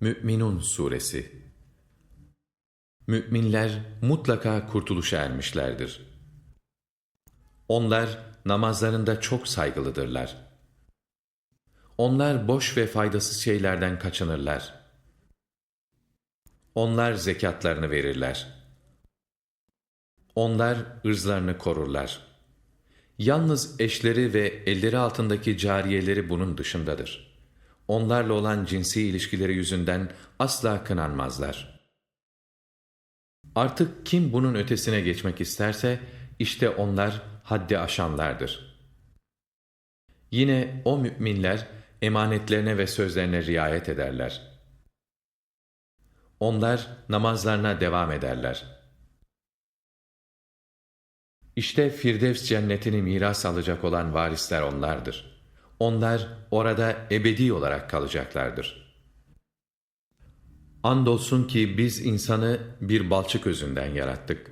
Mü'minun Suresi Mü'minler mutlaka kurtuluşa ermişlerdir. Onlar namazlarında çok saygılıdırlar. Onlar boş ve faydasız şeylerden kaçınırlar. Onlar zekatlarını verirler. Onlar ırzlarını korurlar. Yalnız eşleri ve elleri altındaki cariyeleri bunun dışındadır. Onlarla olan cinsi ilişkileri yüzünden asla kınanmazlar. Artık kim bunun ötesine geçmek isterse, işte onlar haddi aşanlardır. Yine o müminler emanetlerine ve sözlerine riayet ederler. Onlar namazlarına devam ederler. İşte Firdevs cennetini miras alacak olan varisler onlardır. Onlar orada ebedi olarak kalacaklardır. Andolsun ki biz insanı bir balçık özünden yarattık.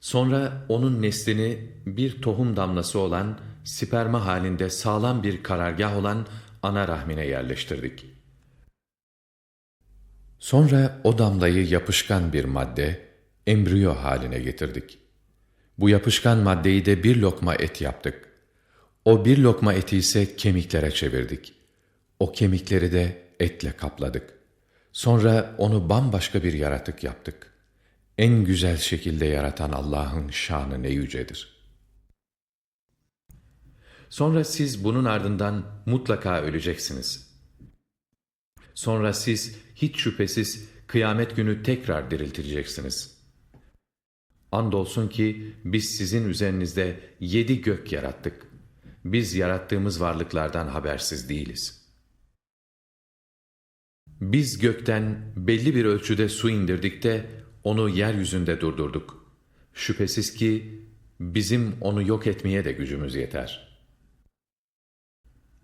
Sonra onun neslini bir tohum damlası olan, sperma halinde sağlam bir karargah olan ana rahmine yerleştirdik. Sonra o damlayı yapışkan bir madde, embriyo haline getirdik. Bu yapışkan maddeyi de bir lokma et yaptık. O bir lokma eti ise kemiklere çevirdik. O kemikleri de etle kapladık. Sonra onu bambaşka bir yaratık yaptık. En güzel şekilde yaratan Allah'ın şanı ne yücedir. Sonra siz bunun ardından mutlaka öleceksiniz. Sonra siz hiç şüphesiz kıyamet günü tekrar diriltileceksiniz. Andolsun ki biz sizin üzerinizde yedi gök yarattık. Biz yarattığımız varlıklardan habersiz değiliz. Biz gökten belli bir ölçüde su indirdik de onu yeryüzünde durdurduk. Şüphesiz ki bizim onu yok etmeye de gücümüz yeter.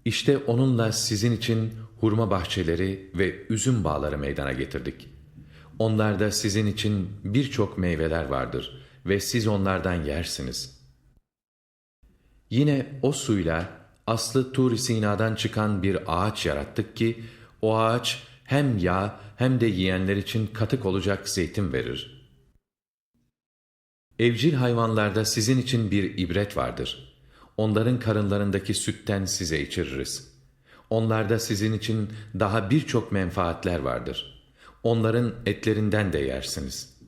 İşte onunla sizin için hurma bahçeleri ve üzüm bağları meydana getirdik. Onlarda sizin için birçok meyveler vardır ve siz onlardan yersiniz. Yine o suyla aslı Tur-i Sina'dan çıkan bir ağaç yarattık ki, o ağaç hem yağ hem de yiyenler için katık olacak zeytin verir. Evcil hayvanlarda sizin için bir ibret vardır. Onların karınlarındaki sütten size içiririz. Onlarda sizin için daha birçok menfaatler vardır. Onların etlerinden de yersiniz.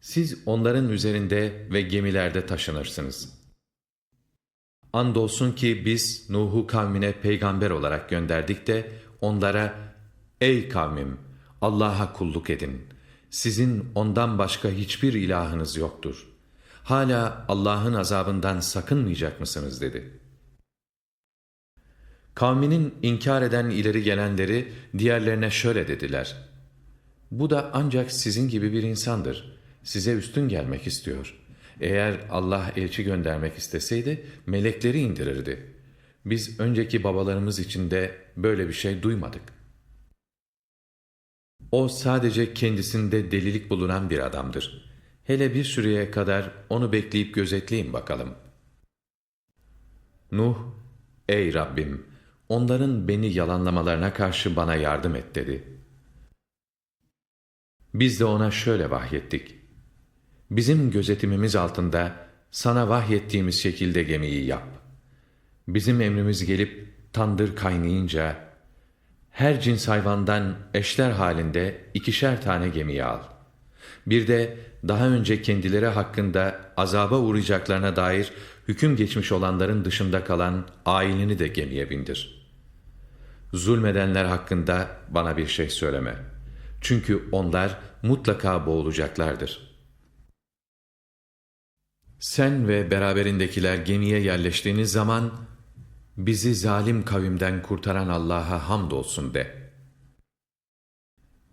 Siz onların üzerinde ve gemilerde taşınırsınız. Andolsun ki biz Nuh'u kavmine peygamber olarak gönderdik de onlara Ey kavmim! Allah'a kulluk edin. Sizin ondan başka hiçbir ilahınız yoktur. Hala Allah'ın azabından sakınmayacak mısınız dedi. Kavminin inkar eden ileri gelenleri diğerlerine şöyle dediler. Bu da ancak sizin gibi bir insandır. Size üstün gelmek istiyor. Eğer Allah elçi göndermek isteseydi melekleri indirirdi. Biz önceki babalarımız için de böyle bir şey duymadık. O sadece kendisinde delilik bulunan bir adamdır. Hele bir süreye kadar onu bekleyip gözetleyin bakalım. Nuh, ey Rabbim, onların beni yalanlamalarına karşı bana yardım et dedi. Biz de ona şöyle vahyettik. Bizim gözetimimiz altında sana vahyettiğimiz şekilde gemiyi yap. Bizim emrimiz gelip tandır kaynayınca, her cins hayvandan eşler halinde ikişer tane gemiyi al. Bir de daha önce kendileri hakkında azaba uğrayacaklarına dair hüküm geçmiş olanların dışında kalan aileni de gemiye bindir. Zulmedenler hakkında bana bir şey söyleme. Çünkü onlar mutlaka boğulacaklardır. Sen ve beraberindekiler gemiye yerleştiğiniz zaman, bizi zalim kavimden kurtaran Allah'a hamdolsun de.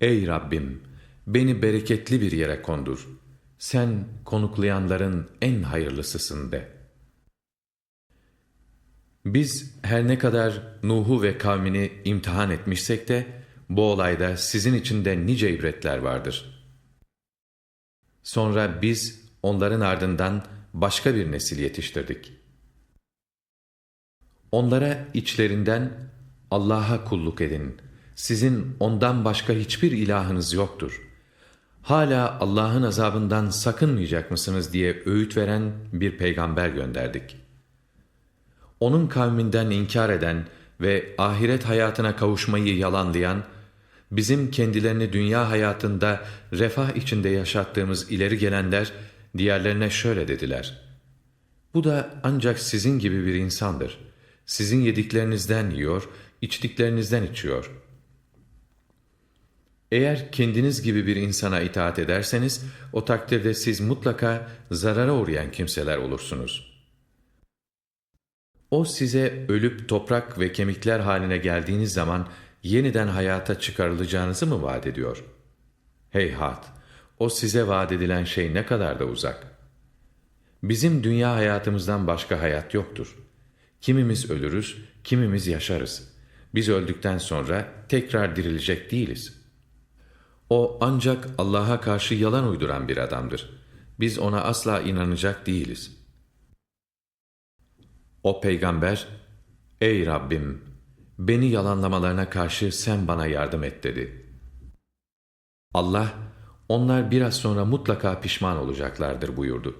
Ey Rabbim! Beni bereketli bir yere kondur. Sen konuklayanların en hayırlısısın de. Biz her ne kadar Nuh'u ve kavmini imtihan etmişsek de, bu olayda sizin için de nice ibretler vardır. Sonra biz onların ardından başka bir nesil yetiştirdik. Onlara içlerinden Allah'a kulluk edin. Sizin ondan başka hiçbir ilahınız yoktur. Hala Allah'ın azabından sakınmayacak mısınız diye öğüt veren bir peygamber gönderdik. Onun kavminden inkar eden ve ahiret hayatına kavuşmayı yalanlayan, bizim kendilerini dünya hayatında refah içinde yaşattığımız ileri gelenler, diğerlerine şöyle dediler. Bu da ancak sizin gibi bir insandır. Sizin yediklerinizden yiyor, içtiklerinizden içiyor. Eğer kendiniz gibi bir insana itaat ederseniz, o takdirde siz mutlaka zarara uğrayan kimseler olursunuz. O size ölüp toprak ve kemikler haline geldiğiniz zaman yeniden hayata çıkarılacağınızı mı vaat ediyor? Heyhat! O size vaat edilen şey ne kadar da uzak. Bizim dünya hayatımızdan başka hayat yoktur. Kimimiz ölürüz, kimimiz yaşarız. Biz öldükten sonra tekrar dirilecek değiliz. O ancak Allah'a karşı yalan uyduran bir adamdır. Biz ona asla inanacak değiliz. O peygamber, Ey Rabbim! Beni yalanlamalarına karşı sen bana yardım et dedi. Allah, onlar biraz sonra mutlaka pişman olacaklardır buyurdu.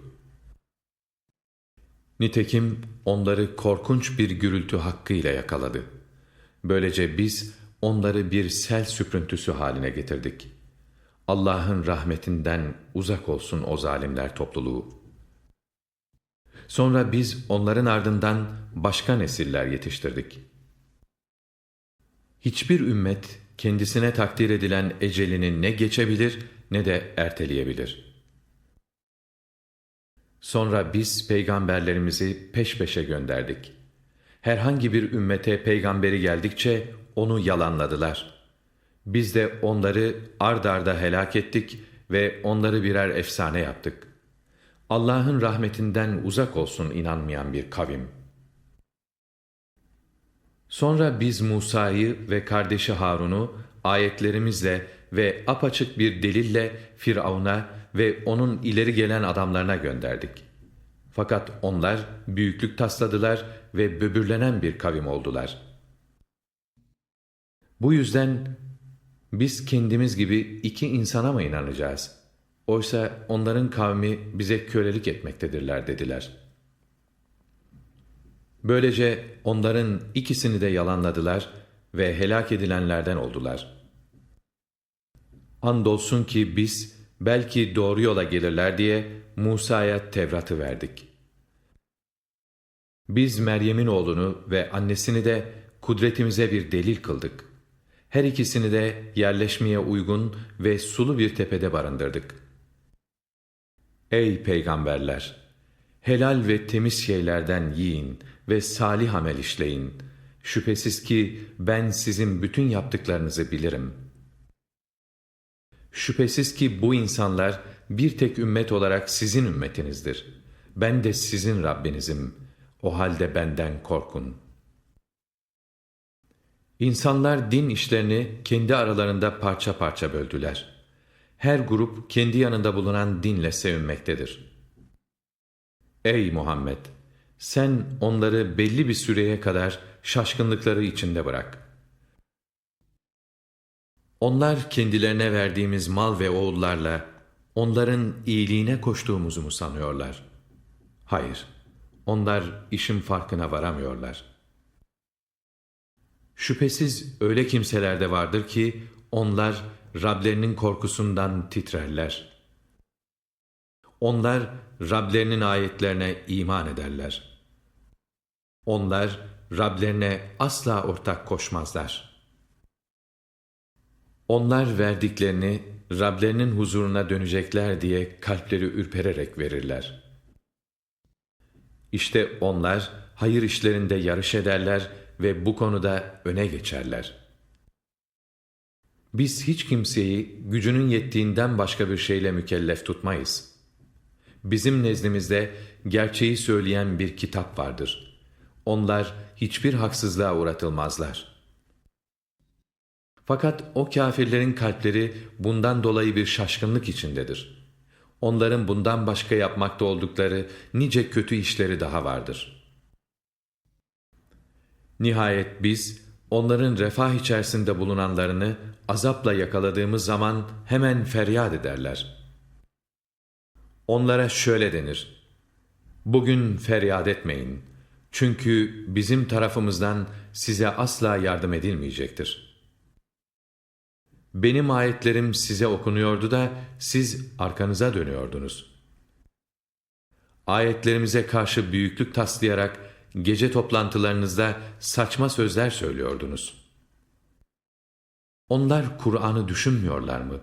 Nitekim onları korkunç bir gürültü hakkıyla yakaladı. Böylece biz onları bir sel süprüntüsü haline getirdik. Allah'ın rahmetinden uzak olsun o zalimler topluluğu. Sonra biz onların ardından başka nesiller yetiştirdik. Hiçbir ümmet kendisine takdir edilen ecelini ne geçebilir ne de erteleyebilir. Sonra biz peygamberlerimizi peş peşe gönderdik. Herhangi bir ümmete peygamberi geldikçe onu yalanladılar. Biz de onları ard arda helak ettik ve onları birer efsane yaptık. Allah'ın rahmetinden uzak olsun inanmayan bir kavim. Sonra biz Musa'yı ve kardeşi Harun'u ayetlerimizle ve apaçık bir delille Firavun'a ve onun ileri gelen adamlarına gönderdik. Fakat onlar büyüklük tasladılar ve böbürlenen bir kavim oldular. Bu yüzden biz kendimiz gibi iki insana mı inanacağız? Oysa onların kavmi bize kölelik etmektedirler dediler. Böylece onların ikisini de yalanladılar ve helak edilenlerden oldular. Andolsun ki biz belki doğru yola gelirler diye Musa'ya Tevrat'ı verdik. Biz Meryem'in oğlunu ve annesini de kudretimize bir delil kıldık. Her ikisini de yerleşmeye uygun ve sulu bir tepede barındırdık. Ey peygamberler! Helal ve temiz şeylerden yiyin ve salih amel işleyin. Şüphesiz ki ben sizin bütün yaptıklarınızı bilirim. Şüphesiz ki bu insanlar bir tek ümmet olarak sizin ümmetinizdir. Ben de sizin Rabbinizim. O halde benden korkun.'' İnsanlar din işlerini kendi aralarında parça parça böldüler. Her grup kendi yanında bulunan dinle sevinmektedir. Ey Muhammed! Sen onları belli bir süreye kadar şaşkınlıkları içinde bırak. Onlar kendilerine verdiğimiz mal ve oğullarla onların iyiliğine koştuğumuzu mu sanıyorlar? Hayır, onlar işin farkına varamıyorlar.'' Şüphesiz öyle kimseler de vardır ki onlar Rablerinin korkusundan titrerler. Onlar Rablerinin ayetlerine iman ederler. Onlar Rablerine asla ortak koşmazlar. Onlar verdiklerini Rablerinin huzuruna dönecekler diye kalpleri ürpererek verirler. İşte onlar hayır işlerinde yarış ederler ve bu konuda öne geçerler. Biz hiç kimseyi gücünün yettiğinden başka bir şeyle mükellef tutmayız. Bizim nezdimizde gerçeği söyleyen bir kitap vardır. Onlar hiçbir haksızlığa uğratılmazlar. Fakat o kafirlerin kalpleri bundan dolayı bir şaşkınlık içindedir. Onların bundan başka yapmakta oldukları nice kötü işleri daha vardır.'' Nihayet biz onların refah içerisinde bulunanlarını azapla yakaladığımız zaman hemen feryat ederler. Onlara şöyle denir. Bugün feryat etmeyin. Çünkü bizim tarafımızdan size asla yardım edilmeyecektir. Benim ayetlerim size okunuyordu da siz arkanıza dönüyordunuz. Ayetlerimize karşı büyüklük taslayarak gece toplantılarınızda saçma sözler söylüyordunuz. Onlar Kur'an'ı düşünmüyorlar mı?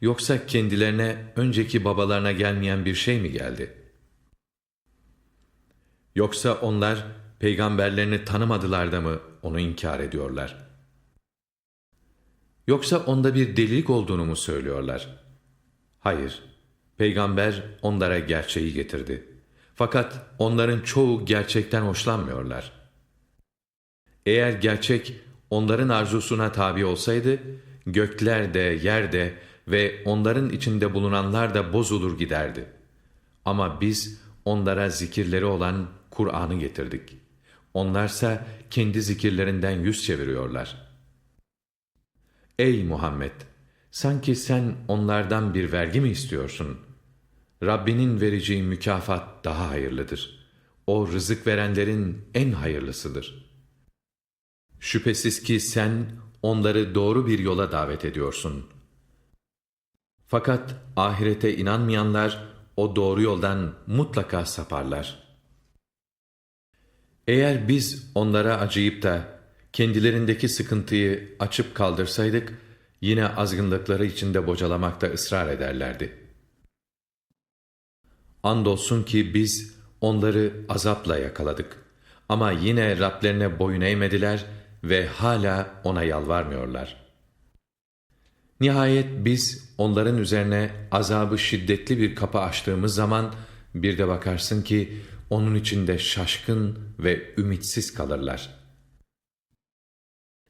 Yoksa kendilerine önceki babalarına gelmeyen bir şey mi geldi? Yoksa onlar peygamberlerini tanımadılar da mı onu inkar ediyorlar? Yoksa onda bir delilik olduğunu mu söylüyorlar? Hayır, peygamber onlara gerçeği getirdi. Fakat onların çoğu gerçekten hoşlanmıyorlar. Eğer gerçek onların arzusuna tabi olsaydı, gökler de, yer de ve onların içinde bulunanlar da bozulur giderdi. Ama biz onlara zikirleri olan Kur'an'ı getirdik. Onlarsa kendi zikirlerinden yüz çeviriyorlar. Ey Muhammed! Sanki sen onlardan bir vergi mi istiyorsun? Rabbinin vereceği mükafat daha hayırlıdır. O rızık verenlerin en hayırlısıdır. Şüphesiz ki sen onları doğru bir yola davet ediyorsun. Fakat ahirete inanmayanlar o doğru yoldan mutlaka saparlar. Eğer biz onlara acıyıp da kendilerindeki sıkıntıyı açıp kaldırsaydık, yine azgınlıkları içinde bocalamakta ısrar ederlerdi. Andolsun ki biz onları azapla yakaladık. Ama yine Rablerine boyun eğmediler ve hala ona yalvarmıyorlar. Nihayet biz onların üzerine azabı şiddetli bir kapı açtığımız zaman bir de bakarsın ki onun içinde şaşkın ve ümitsiz kalırlar.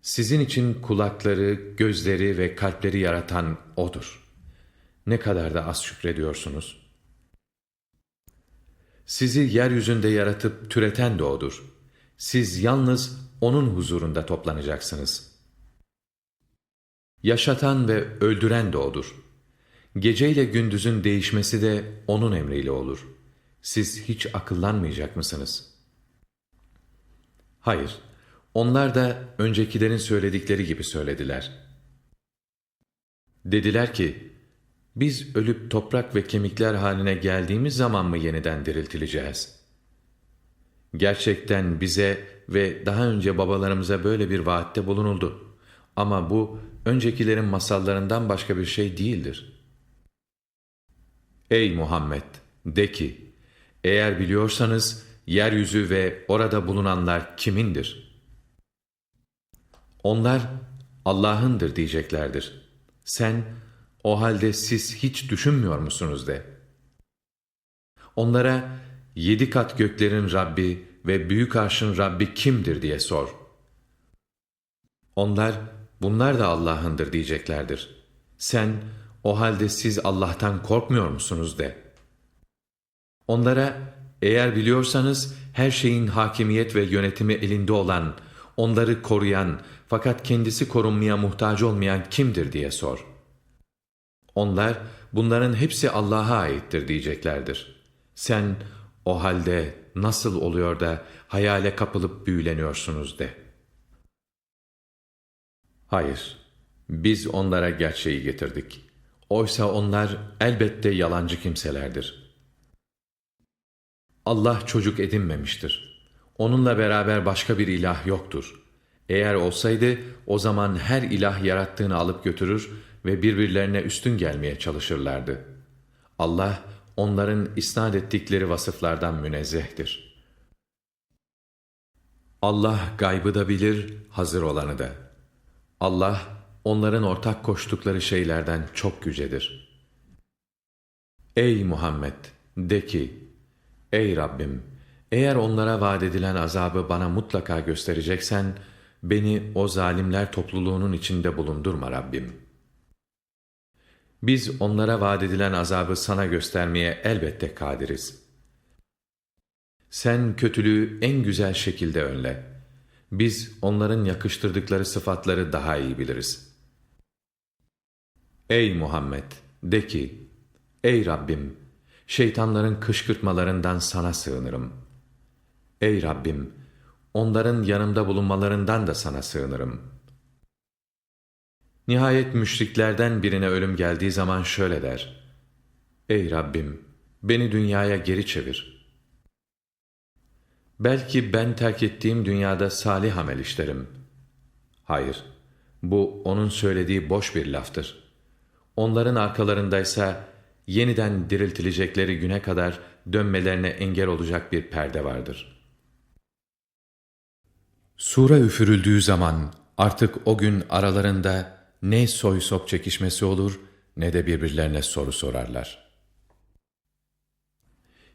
Sizin için kulakları, gözleri ve kalpleri yaratan O'dur. Ne kadar da az şükrediyorsunuz. Sizi yeryüzünde yaratıp türeten de O'dur. Siz yalnız O'nun huzurunda toplanacaksınız. Yaşatan ve öldüren de O'dur. Geceyle gündüzün değişmesi de O'nun emriyle olur. Siz hiç akıllanmayacak mısınız? Hayır, onlar da öncekilerin söyledikleri gibi söylediler. Dediler ki, biz ölüp toprak ve kemikler haline geldiğimiz zaman mı yeniden diriltileceğiz? Gerçekten bize ve daha önce babalarımıza böyle bir vaatte bulunuldu. Ama bu, öncekilerin masallarından başka bir şey değildir. Ey Muhammed! De ki, eğer biliyorsanız, yeryüzü ve orada bulunanlar kimindir? Onlar, Allah'ındır diyeceklerdir. Sen, o halde siz hiç düşünmüyor musunuz de. Onlara yedi kat göklerin Rabbi ve büyük arşın Rabbi kimdir diye sor. Onlar bunlar da Allah'ındır diyeceklerdir. Sen o halde siz Allah'tan korkmuyor musunuz de. Onlara eğer biliyorsanız her şeyin hakimiyet ve yönetimi elinde olan, onları koruyan fakat kendisi korunmaya muhtaç olmayan kimdir diye sor.'' Onlar bunların hepsi Allah'a aittir diyeceklerdir. Sen o halde nasıl oluyor da hayale kapılıp büyüleniyorsunuz de. Hayır, biz onlara gerçeği getirdik. Oysa onlar elbette yalancı kimselerdir. Allah çocuk edinmemiştir. Onunla beraber başka bir ilah yoktur. Eğer olsaydı o zaman her ilah yarattığını alıp götürür ve birbirlerine üstün gelmeye çalışırlardı. Allah onların isnat ettikleri vasıflardan münezzehtir. Allah gaybı da bilir, hazır olanı da. Allah onların ortak koştukları şeylerden çok yücedir. Ey Muhammed! De ki, Ey Rabbim! Eğer onlara vaat edilen azabı bana mutlaka göstereceksen, beni o zalimler topluluğunun içinde bulundurma Rabbim.'' Biz onlara vaat edilen azabı sana göstermeye elbette kadiriz. Sen kötülüğü en güzel şekilde önle. Biz onların yakıştırdıkları sıfatları daha iyi biliriz. Ey Muhammed! De ki, Ey Rabbim! Şeytanların kışkırtmalarından sana sığınırım. Ey Rabbim! Onların yanımda bulunmalarından da sana sığınırım. Nihayet müşriklerden birine ölüm geldiği zaman şöyle der. Ey Rabbim! Beni dünyaya geri çevir. Belki ben terk ettiğim dünyada salih amel işlerim. Hayır, bu onun söylediği boş bir laftır. Onların arkalarındaysa yeniden diriltilecekleri güne kadar dönmelerine engel olacak bir perde vardır. Sura üfürüldüğü zaman artık o gün aralarında ne soy sop çekişmesi olur ne de birbirlerine soru sorarlar.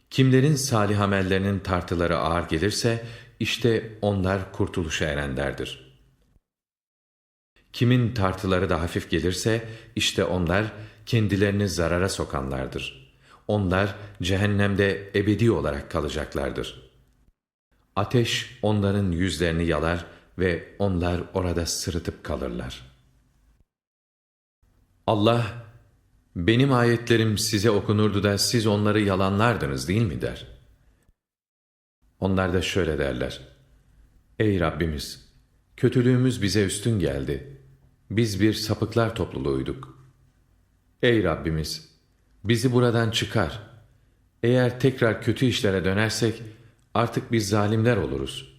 Kimlerin salih amellerinin tartıları ağır gelirse işte onlar kurtuluşa erenlerdir. Kimin tartıları da hafif gelirse işte onlar kendilerini zarara sokanlardır. Onlar cehennemde ebedi olarak kalacaklardır. Ateş onların yüzlerini yalar ve onlar orada sırıtıp kalırlar. Allah, benim ayetlerim size okunurdu da siz onları yalanlardınız değil mi der. Onlar da şöyle derler. Ey Rabbimiz! Kötülüğümüz bize üstün geldi. Biz bir sapıklar topluluğuyduk. Ey Rabbimiz! Bizi buradan çıkar. Eğer tekrar kötü işlere dönersek artık biz zalimler oluruz.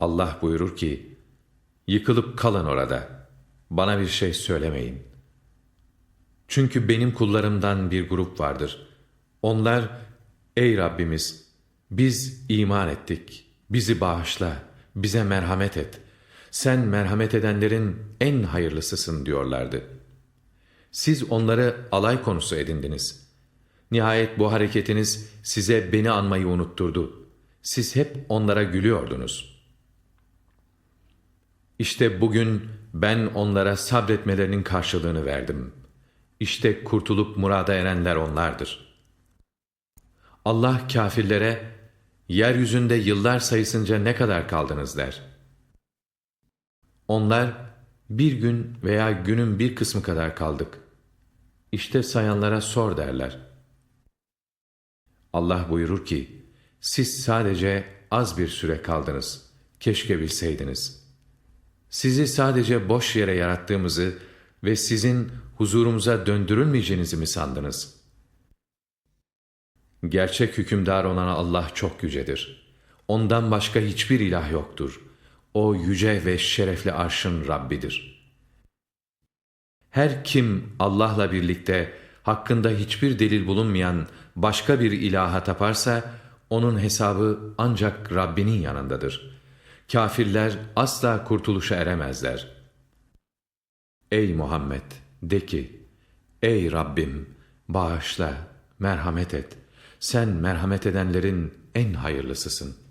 Allah buyurur ki, yıkılıp kalın orada. Bana bir şey söylemeyin. Çünkü benim kullarımdan bir grup vardır. Onlar, ey Rabbimiz, biz iman ettik, bizi bağışla, bize merhamet et. Sen merhamet edenlerin en hayırlısısın diyorlardı. Siz onları alay konusu edindiniz. Nihayet bu hareketiniz size beni anmayı unutturdu. Siz hep onlara gülüyordunuz. İşte bugün ben onlara sabretmelerinin karşılığını verdim.'' İşte kurtulup murada erenler onlardır. Allah kafirlere, yeryüzünde yıllar sayısınca ne kadar kaldınız der. Onlar, bir gün veya günün bir kısmı kadar kaldık. İşte sayanlara sor derler. Allah buyurur ki, siz sadece az bir süre kaldınız. Keşke bilseydiniz. Sizi sadece boş yere yarattığımızı ve sizin huzurumuza döndürülmeyeceğinizi mi sandınız? Gerçek hükümdar olan Allah çok yücedir. Ondan başka hiçbir ilah yoktur. O yüce ve şerefli arşın Rabbidir. Her kim Allah'la birlikte hakkında hiçbir delil bulunmayan başka bir ilaha taparsa, onun hesabı ancak Rabbinin yanındadır. Kafirler asla kurtuluşa eremezler. Ey Muhammed! De ki, ey Rabbim bağışla, merhamet et. Sen merhamet edenlerin en hayırlısısın.''